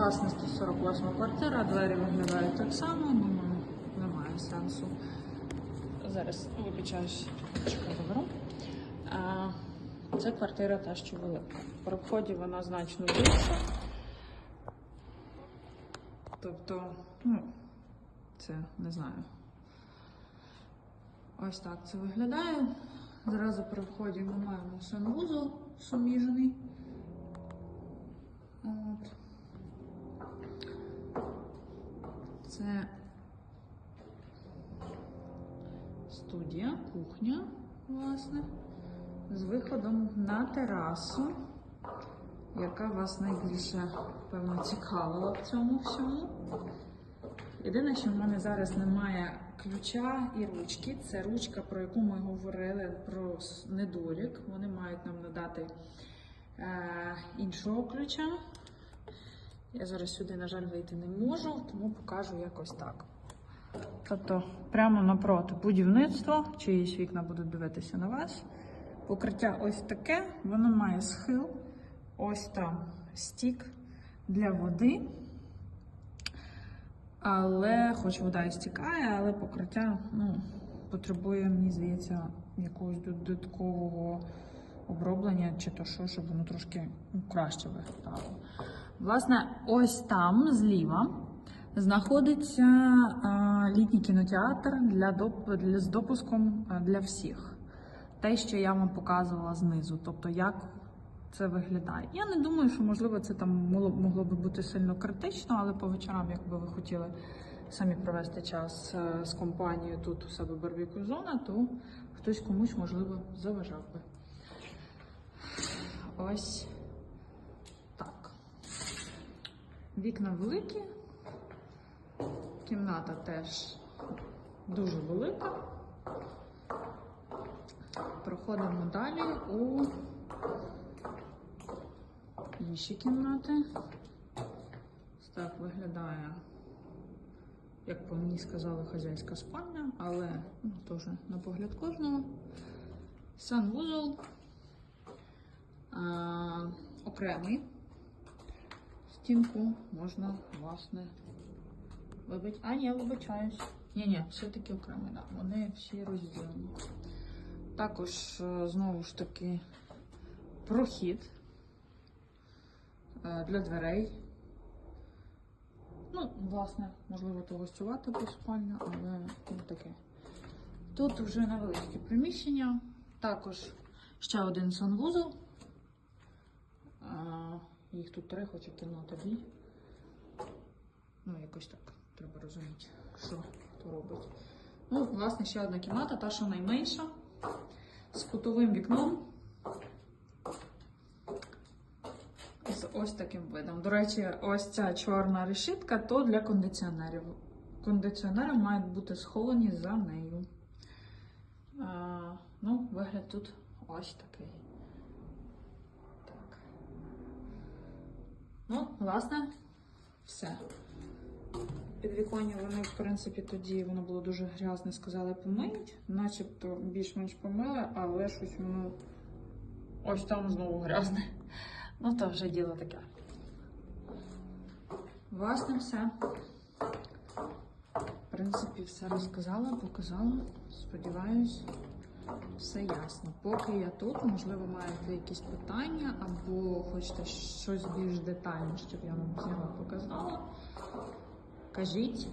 Власне, 148 квартира, двері виглядають так само, думаю, немає сенсу. Зараз вибачаюсь, заберу. Це квартира та, що велика. При вході вона значно більша. Тобто, ну, це не знаю. Ось так це виглядає. Зразу при вході ми маємо санвузол суміжений. От. Це студія, кухня, власне, з виходом на терасу, яка вас найбільше, певно, цікавила в цьому всьому. Єдине, що в мене зараз немає ключа і ручки. Це ручка, про яку ми говорили про недолік. Вони мають нам надати е, іншого ключа. Я зараз сюди, на жаль, вийти не можу, тому покажу якось так. Тобто, прямо напроти будівництво, чиїсь вікна будуть дивитися на вас. Покриття ось таке, воно має схил. Ось там стік для води. Але, хоч вода і стікає, але покриття ну, потребує, мені здається, якогось додаткового оброблення, чи то що, щоб воно трошки краще виглядало. Власне, ось там зліва знаходиться літній кінотеатр для, доп, для з допуском для всіх. Те, що я вам показувала знизу, тобто як це виглядає. Я не думаю, що можливо це там могло, би бути сильно критично, але по вечорам, якби ви хотіли самі провести час е, з компанією тут у себе барбекю зона, то хтось комусь можливо заважав би. Ось так. Вікна великі, кімната теж дуже велика. Проходимо далі у інші кімнати. Ось так виглядає, як по мені сказали, хазяйська спальня, але ну, теж на погляд кожного. Санвузол а, окремий. Стінку можна, власне, вибити. А, ні, вибачаюсь. Ні, ні, все-таки окремий, да. Вони всі розділені. Також, е, знову ж таки, прохід е, для дверей. Ну, власне, можливо, то гостювати по спальню, але ну, таке. Тут вже невеличке приміщення. Також ще один санвузол. Їх тут три, хоча кімната дві. Ну, якось так. Треба розуміти, що хто робить. Ну, власне, ще одна кімната, та, що найменша, з кутовим вікном. З ось таким видом. До речі, ось ця чорна решітка то для кондиціонерів. Кондиціонери мають бути сховані за нею. А, ну, вигляд тут ось такий. Так. Ну, власне, все. Підвіконня вони, в принципі, тоді воно було дуже грязне, сказали помиють, начебто більш-менш помили, але щось воно ось там знову грязне. Ну, то вже діло таке. Власне, все. В принципі, все розказала, показала. Сподіваюсь, все ясно. Поки я тут, можливо, маєте якісь питання або хочете щось більш детальне, щоб я вам зняла, показала. Кажіть.